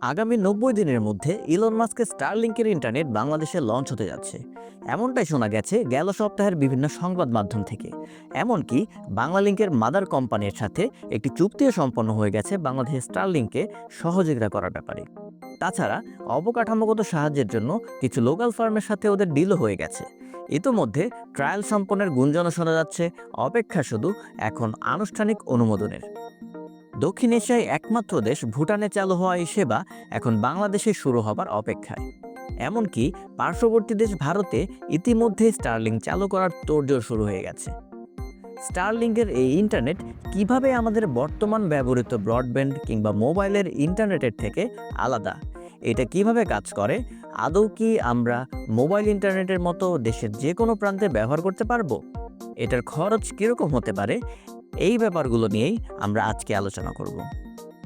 আগামী নব্বই দিনের মধ্যে ইলন মাস্কের স্টারলিংকের ইন্টারনেট বাংলাদেশে লঞ্চ হতে যাচ্ছে। এমনটাই শোনা গেছে গেল সপ্তাহের বিভিন্ন সংবাদ মাধ্যম থেকে। এমনকি বাংলালিংকের মাদার কোম্পানির সাথে একটি চুক্তিও সম্পন্ন হয়ে গেছে বাংলাদেশের স্টারলিংকে সহযোগিতা করার ব্যাপারে। তাছাড়া অবকাঠামোগত সাহায্যের জন্য কিছু লোকাল ফার্মের সাথে ওদের ডিলও হয়ে গেছে। ইতোমধ্যে ট্রায়াল সম্পন্নের গুঞ্জনও শোনা যাচ্ছে, অপেক্ষা শুধু এখন আনুষ্ঠানিক অনুমোদনের। দক্ষিণ এশিয়ায় একমাত্র দেশ ভুটানে চালু হওয়া এই সেবা এখন বাংলাদেশে শুরু হবার অপেক্ষায়। এমনকি পার্শ্ববর্তী দেশ ভারতে ইতিমধ্যে স্টারলিং চালু করার তোড়জোড় শুরু হয়ে গেছে। স্টারলিংকের এই ইন্টারনেট কীভাবে আমাদের বর্তমান ব্যবহৃত ব্রডব্যান্ড কিংবা মোবাইলের ইন্টারনেটের থেকে আলাদা? এটা কীভাবে কাজ করে? আদৌ কি আমরা মোবাইল ইন্টারনেটের মতো দেশের যে কোনো প্রান্তে ব্যবহার করতে পারব? এটার খরচ কীরকম হতে পারে? এই ব্যাপারগুলো নিয়েই আমরা আজকে আলোচনা করব।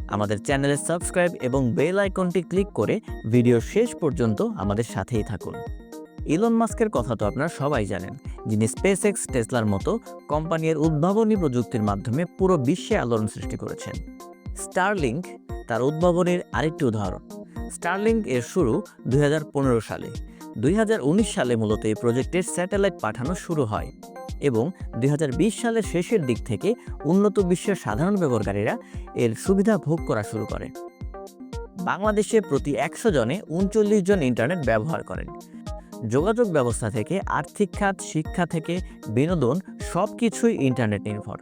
আমাদের চ্যানেলে সাবস্ক্রাইব এবং বেল আইকনটি ক্লিক করে ভিডিওর শেষ পর্যন্ত আমাদের সাথেই থাকুন। ইলন মাস্কের কথা তো আপনারা সবাই জানেন, যিনি স্পেস এক্স টেসলার মতো কোম্পানির উদ্ভাবনী প্রযুক্তির মাধ্যমে পুরো বিশ্বে আলোড়ন সৃষ্টি করেছেন। স্টারলিংক তার উদ্ভাবনের আরেকটি উদাহরণ। স্টারলিংক এর শুরু দুই হাজার পনেরো সালে। দুই হাজার উনিশ সালে মূলত এই প্রজেক্টের স্যাটেলাইট পাঠানো শুরু হয়। এবং দু হাজার বিশ সালের শেষের দিক থেকে উন্নত বিশ্বের সাধারণ ব্যবহারকারীরা এর সুবিধা ভোগ করা শুরু করে। বাংলাদেশে প্রতি একশো জনে উনচল্লিশ জন ইন্টারনেট ব্যবহার করেন। যোগাযোগ ব্যবস্থা থেকে, আর্থিক খাত, শিক্ষা থেকে, বিনোদন সব কিছুই ইন্টারনেট নির্ভর।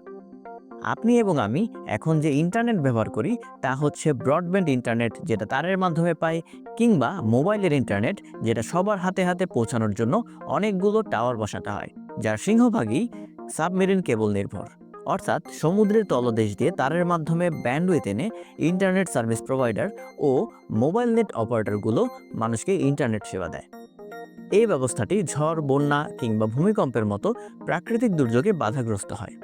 আপনি এবং আমি এখন যে ইন্টারনেট ব্যবহার করি তা হচ্ছে ব্রডব্যান্ড ইন্টারনেট যেটা তারের মাধ্যমে পাই কিংবা মোবাইলের ইন্টারনেট যেটা সবার হাতে হাতে পৌঁছানোর জন্য অনেকগুলো টাওয়ার বসাতে হয়। যার সিংহভাগই সাবমেরিন কেবল নির্ভর। অর্থাৎ সমুদ্রের তলদেশ দিয়ে তারের মাধ্যমে ব্যান্ডউইথ এনে ইন্টারনেট সার্ভিস প্রোভাইডার ও মোবাইল নেট অপারেটরগুলো মানুষকে ইন্টারনেট সেবা দেয়। এই ব্যবস্থাটি ঝড়, বন্যা কিংবা ভূমিকম্পের মতো প্রাকৃতিক দুর্যোগে বাধাগ্রস্ত হয়।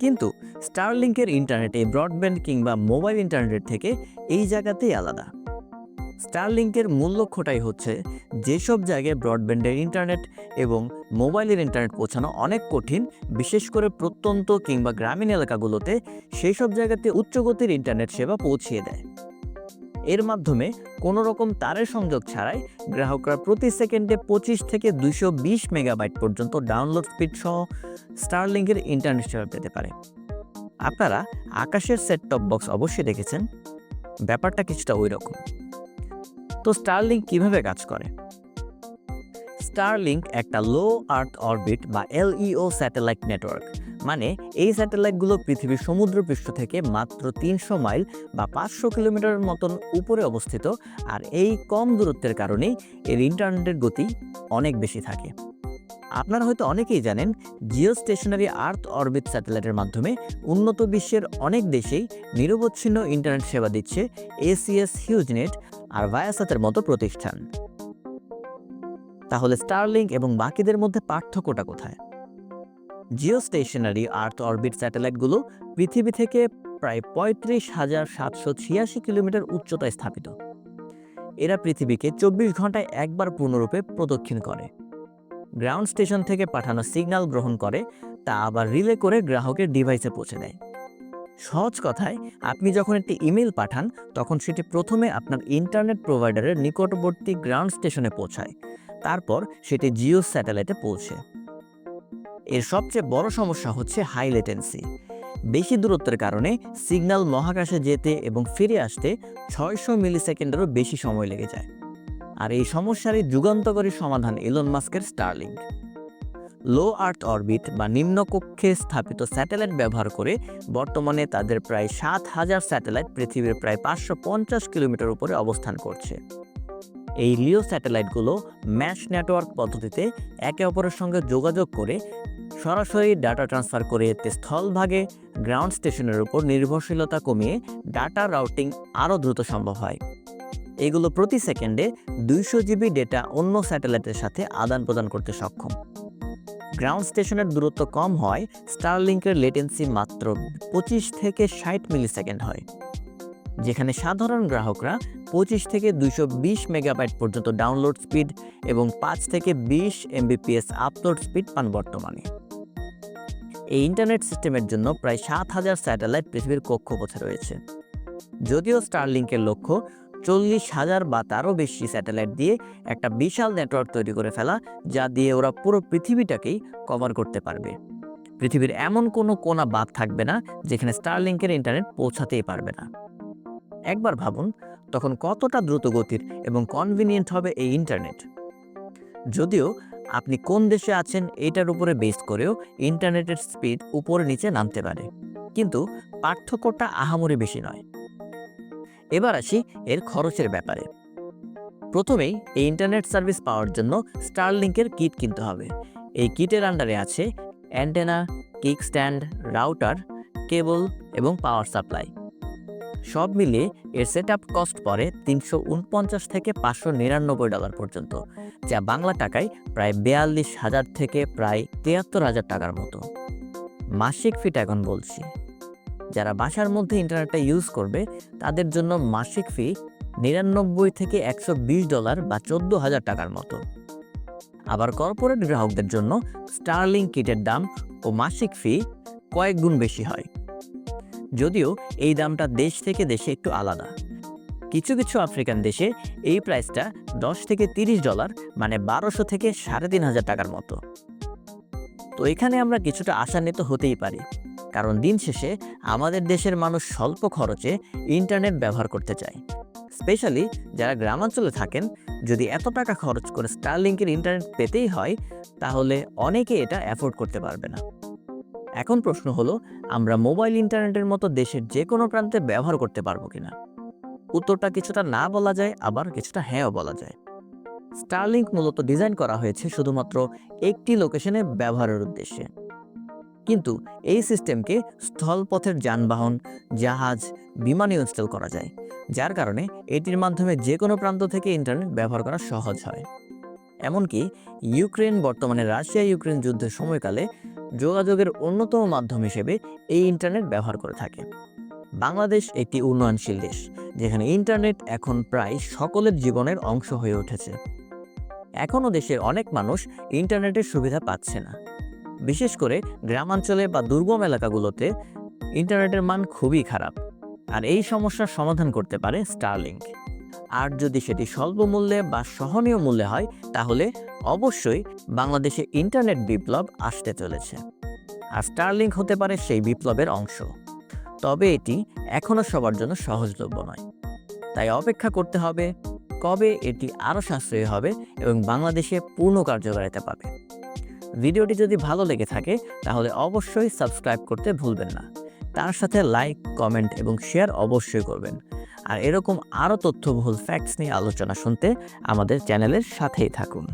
কিন্তু স্টারলিংকের ইন্টারনেট ব্রডব্যান্ড কিংবা মোবাইল ইন্টারনেট থেকে এই জায়গাতেই আলাদা। স্টারলিংকের মূল লক্ষ্যটাই হচ্ছে যেসব জায়গায় ব্রডব্যান্ডের ইন্টারনেট এবং মোবাইলের ইন্টারনেট পৌঁছানো অনেক কঠিন, বিশেষ করে প্রত্যন্ত কিংবা গ্রামীণ এলাকাগুলোতে সেই সব জায়গাতে উচ্চগতির ইন্টারনেট সেবা পৌঁছিয়ে দেয়। এর মাধ্যমে কোনো রকম তারের সংযোগ ছাড়াই গ্রাহকরা প্রতি সেকেন্ডে পঁচিশ থেকে দুইশো বিশ মেগাবাইট পর্যন্ত ডাউনলোড স্পিড সহ স্টারলিংকের ইন্টারনেট সেবা পেতে পারে। আপনারা আকাশের সেট টপ বক্স অবশ্যই দেখেছেন। ব্যাপারটা কিছুটা ওই রকম তো স্টারলিংক কীভাবে কাজ করে? স্টারলিংক একটা লো আর্থ অরবিট বা এলইও স্যাটেলাইট নেটওয়ার্ক মানে এই স্যাটেলাইটগুলো পৃথিবীর সমুদ্রপৃষ্ঠ থেকে মাত্র তিনশো মাইল বা পাঁচশো কিলোমিটারের মতন উপরে অবস্থিত, আর এই কম দূরত্বের কারণেই এর ইন্টারনেটের গতি অনেক বেশি থাকে। আপনারা হয়তো অনেকেই জানেন জিও স্টেশনারি আর্থ অরবিট স্যাটেলাইটের মাধ্যমে উন্নত বিশ্বের অনেক দেশেই নিরবচ্ছিন্ন ইন্টারনেট সেবা দিচ্ছে এসিএস হিউজনেট আর ভায়াসাতের মতো প্রতিষ্ঠান। তাহলে স্টারলিংক এবং বাকিদের মধ্যে পার্থক্যটা কোথায়? জিও স্টেশনারি আর্থ অরবিট স্যাটেলাইটগুলো পৃথিবী থেকে প্রায় পঁয়ত্রিশ হাজার সাতশো ছিয়াশি কিলোমিটার উচ্চতায় স্থাপিত। এরা পৃথিবীকে চব্বিশ ঘন্টায় একবার পূর্ণরূপে প্রদক্ষিণ করে। গ্রাউন্ড স্টেশন থেকে পাঠানো সিগন্যাল গ্রহণ করে, তা আবার রিলে করে গ্রাহকের ডিভাইসে পৌঁছে দেয়। সহজ কথায়, আপনি যখন একটি ইমেল পাঠান, তখন সেটি প্রথমে আপনার ইন্টারনেট প্রোভাইডারের নিকটবর্তী গ্রাউন্ড স্টেশনে পৌঁছায়। তারপর সেটি জিও স্যাটেলাইটে পৌঁছে। এর সবচেয়ে বড় সমস্যা হচ্ছে হাই লেটেন্সি। বেশি দূরত্বের কারণে সিগন্যাল মহাকাশে যেতে এবং ফিরে আসতে ছয়শো মিলি সেকেন্ডেরও বেশি সময় লেগে যায়। আর এই সমস্যারই যুগান্তকারী সমাধান এলন মাস্কের স্টারলিংক। লো আর্থ অরবিট বা নিম্নকক্ষে স্থাপিত স্যাটেলাইট ব্যবহার করে বর্তমানে তাদের প্রায় সাত হাজার স্যাটেলাইট পৃথিবীর প্রায় পাঁচশো পঞ্চাশ কিলোমিটার উপরে অবস্থান করছে। এই লিও স্যাটেলাইটগুলো ম্যাশ নেটওয়ার্ক পদ্ধতিতে একে অপরের সঙ্গে যোগাযোগ করে সরাসরি ডাটা ট্রান্সফার করে এতে স্থলভাগে গ্রাউন্ড স্টেশনের উপর নির্ভরশীলতা কমিয়ে ডাটা রাউটিং আরও দ্রুত সম্ভব হয়। এগুলো প্রতি সেকেন্ডে দুইশো জিবি ডেটা অন্য স্যাটেলাইটের সাথে আদান প্রদান করতে সক্ষম। গ্রাউন্ড স্টেশনের দূরত্ব কম হয় স্টারলিংকের লেটেন্সি মাত্র পঁচিশ থেকে ষাট মিলি সেকেন্ড হয়। যেখানে সাধারণ গ্রাহকরা পঁচিশ থেকে দুইশো বিশ মেগাবাইট পর্যন্ত ডাউনলোড স্পিড এবং পাঁচ থেকে বিশ এমবিপিএস আপলোড স্পিড পান বর্তমানে। এই ইন্টারনেট সিস্টেমের জন্য প্রায় সাত হাজার স্যাটেলাইট পৃথিবীর কক্ষপথে রয়েছে। যদিও স্টারলিংকের লক্ষ্য চল্লিশ হাজার বা তারও বেশি স্যাটেলাইট দিয়ে একটা বিশাল নেটওয়ার্ক তৈরি করে ফেলা, যা দিয়ে ওরা পুরো পৃথিবীটাকেই কভার করতে পারবে। পৃথিবীর এমন কোনো কোনা বাদ থাকবে না, যেখানে স্টারলিংকের ইন্টারনেট পৌঁছাতেই পারবে না। একবার ভাবুন, তখন কতটা দ্রুত গতির এবং কনভিনিয়েন্ট হবে এই ইন্টারনেট যদিও আপনি কোন দেশে আছেন এটার উপরে বেস করেও ইন্টারনেটের স্পিড উপরে নিচে নামতে পারে। কিন্তু পার্থক্যটা আহামরি বেশি নয়। এবার আসি এর খরচের ব্যাপারে। প্রথমেই এই ইন্টারনেট সার্ভিস পাওয়ার জন্য স্টারলিংকের কিট কিনতে হবে। এই কিটের আন্ডারে আছে antenna kick stand router cable এবং পাওয়ার সাপ্লাই সব মিলিয়ে এর সেট আপ কস্ট পড়ে তিনশো উনপঞ্চাশ থেকে পাঁচশো নিরানব্বই ডলার পর্যন্ত, যা বাংলা টাকায় প্রায় বেয়াল্লিশ হাজার থেকে প্রায় তিয়াত্তর হাজার টাকার মতো। মাসিক ফিটা এখন বলছি। যারা বাসার মধ্যে ইন্টারনেটটা ইউজ করবে, তাদের জন্য মাসিক ফি নিরানব্বই থেকে একশো বিশ ডলার বা চোদ্দ হাজার টাকার মতো। আবার কর্পোরেট গ্রাহকদের জন্য স্টারলিং কিটের দাম ও মাসিক ফি কয়েক গুণ বেশি হয়। যদিও এই দামটা দেশ থেকে দেশে একটু আলাদা। কিছু কিছু আফ্রিকান দেশে এই প্রাইসটা দশ থেকে তিরিশ ডলার মানে বারোশো থেকে সাড়ে তিন হাজার টাকার মতো। তো এখানে আমরা কিছুটা আশান্বিত হতেই পারি। কারণ দিন শেষে আমাদের দেশের মানুষ স্বল্প খরচে ইন্টারনেট ব্যবহার করতে চায়। স্পেশালি যারা গ্রামাঞ্চলে থাকেন, যদি এত টাকা খরচ করে স্টারলিংকের ইন্টারনেট পেতেই হয়, তাহলে অনেকে এটা অ্যাফোর্ড করতে পারবে না। এখন প্রশ্ন হলো, আমরা মোবাইল ইন্টারনেটের মতো দেশের যে কোনো প্রান্তে ব্যবহার করতে পারব কিনা? উত্তরটা কিছুটা না বলা যায়, আবার কিছুটা হ্যাঁও বলা যায়। স্টারলিংক মূলত ডিজাইন করা হয়েছে শুধুমাত্র একটি লোকেশনে ব্যবহারের উদ্দেশ্যে। কিন্তু এই সিস্টেমকে স্থলপথের যানবাহন, জাহাজ বিমানে ইনস্টল করা যায়, যার কারণে এটির মাধ্যমে যে কোনো প্রান্ত থেকে ইন্টারনেট ব্যবহার করা সহজ হয়। এমনকি ইউক্রেন, বর্তমানে রাশিয়া, ইউক্রেন যুদ্ধের সময়কালে যোগাযোগের অন্যতম মাধ্যম হিসেবে এই ইন্টারনেট ব্যবহার করে থাকে। বাংলাদেশ একটি উন্নয়নশীল দেশ, যেখানে ইন্টারনেট এখন প্রায় সকলের জীবনের অংশ হয়ে উঠেছে। এখনও দেশের অনেক মানুষ ইন্টারনেটের সুবিধা পাচ্ছে না। বিশেষ করে গ্রামাঞ্চলে বা দুর্গম এলাকাগুলোতে ইন্টারনেটের মান খুবই খারাপ। আর এই সমস্যার সমাধান করতে পারে স্টারলিংক আর যদি সেটি স্বল্প মূল্যে বা সহনীয় মূল্যে হয়, তাহলে অবশ্যই বাংলাদেশে ইন্টারনেট বিপ্লব আসতে চলেছে। আর স্টারলিংক হতে পারে সেই বিপ্লবের অংশ। তবে এটি এখনও সবার জন্য সহজলভ্য নয়। তাই অপেক্ষা করতে হবে কবে এটি আরও সাশ্রয়ী হবে এবং বাংলাদেশে পূর্ণ কার্যকারিতা পাবে। ভিডিওটি যদি ভালো লেগে থাকে, তাহলে অবশ্যই সাবস্ক্রাইব করতে ভুলবেন না। তার সাথে লাইক, কমেন্ট এবং শেয়ার অবশ্যই করবেন। আর এরকম আরও তথ্যবহুল ফ্যাক্টস নিয়ে আলোচনা শুনতে আমাদের চ্যানেলের সাথেই থাকুন।